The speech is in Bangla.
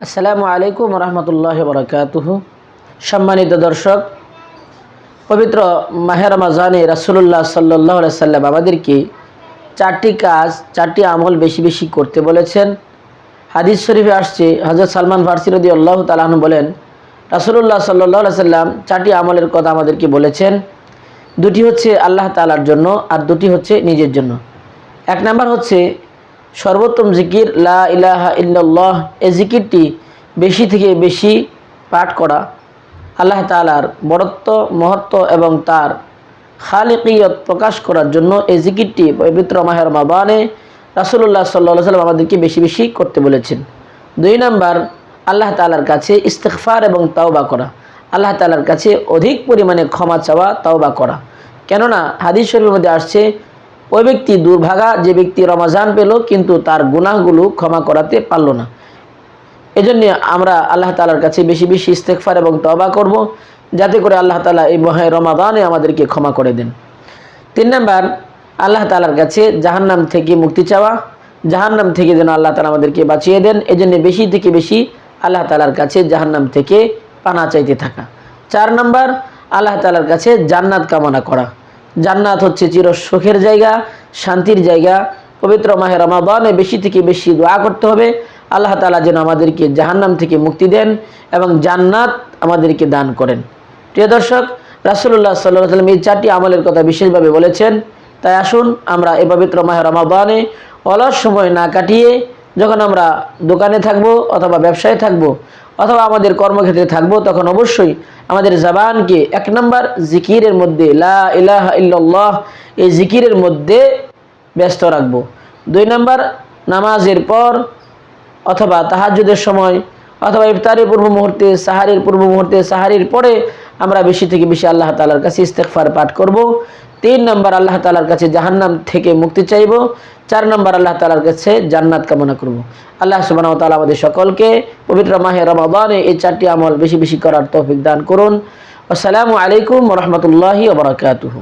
আসসালামু আলাইকুম রহমতুল্লাহ বরকাতুহু। সম্মানিত দর্শক, পবিত্র মাহের রমাজানে রাসুল্লাহ সাল্লাহ সাল্লাম আমাদেরকে চারটি কাজ, চারটি আমল বেশি বেশি করতে বলেছেন। হাদিস শরীফে আসছে হজরত সালমান ফার্সিরদি আল্লাহ তালাহন বলেন রাসুল্লাহ সাল্লাহ সাল্লাম চারটি আমলের কথা আমাদেরকে বলেছেন। দুটি হচ্ছে আল্লাহ তালার জন্য আর দুটি হচ্ছে নিজের জন্য। এক নাম্বার হচ্ছে সর্বোত্তম জিকির লা ইলাহা ইল্লাল্লাহ, এই জিকিরটি বেশি থেকে বেশি পাঠ করা। আল্লাহ তালার বড়ত্ব মহত্ব এবং তার খালিকিয়ত প্রকাশ করার জন্য এই জিকিরটি পবিত্র মাহের মাবানে রাসুল্লাহ সাল্লা সাল্লাম আমাদেরকে বেশি বেশি করতে বলেছেন। দুই নাম্বার, আল্লাহ তালার কাছে ইস্তেকফার এবং তাওবা করা। আল্লাহ তালার কাছে অধিক পরিমাণে ক্ষমা চাওয়া, তাওবা করা। কেননা হাদিস শরীরের মধ্যে আসছে ওই ব্যক্তি দুর্ভাগা, যে ব্যক্তি রমাজান পেল, কিন্তু তার গুনাহগুলো ক্ষমা করাতে পারল না। এজন্য আমরা আল্লাহ তালার কাছে বেশি বেশি ইস্তেকফার এবং তবা করব, যাতে করে আল্লাহ তালা এই মহায় রমাদানে আমাদেরকে ক্ষমা করে দেন। তিন নাম্বার, আল্লাহ তালার কাছে জাহান্নাম থেকে মুক্তি চাওয়া, জাহান্নাম থেকে যেন আল্লাহ তালা আমাদেরকে বাঁচিয়ে দেন, এজন্য বেশি থেকে বেশি আল্লাহ তালার কাছে জাহান্নাম থেকে পানা চাইতে থাকা। চার নাম্বার, আল্লাহ তালার কাছে জান্নাত কামনা করা। জান্নাত হচ্ছে চির সুখের জায়গা, শান্তির জায়গা। পবিত্র মাহের রমাদানে বেশি থেকে বেশি দোয়া করতে হবে। আল্লাহ তালা যেন আমাদেরকে জাহান্নাম থেকে মুক্তি দেন এবং জান্নাত আমাদেরকে দান করেন। প্রিয় দর্শক রাসুল্লাহ সাল্লাহ সাল্লাম এই চারটি আমলের কথা বিশেষভাবে বলেছেন। তাই আসুন আমরা এ পবিত্র মাহের রমাদানে অলস সময় না কাটিয়ে যখন আমরা দোকানে থাকব অথবা ব্যবসায় থাকব অথবা আমাদের কর্মক্ষেত্রে থাকব, তখন অবশ্যই আমাদের জবানকে এক নম্বর জিকিরের মধ্যে, লা ইলাহা এই জিকিরের মধ্যে ব্যস্ত রাখব। দুই নম্বর, নামাজের পর অথবা তাহাজুদের সময় অথবা ইফতারের পূর্ব মুহূর্তে, সাহারির পূর্ব মুহূর্তে, সাহারির পরে আমরা বেশি থেকে বেশি আল্লাহ তালার কাছে ইস্তেকফার পাঠ করব। তিন নম্বর, আল্লাহ তালার কাছে জাহান্নাম থেকে মুক্তি চাইব। চার নম্বর, আল্লাহ তালার কাছে জান্নাত কামনা করব। আল্লাহ সুবাহ তালা আমাদের সকলকে পবিত্র মাহে রমাদানে এই চারটি আমল বেশি বেশি করার তৌফিক দান করুন। আসসালামু আলাইকুম রহমতুল্লাহি ওবরাকাতুহু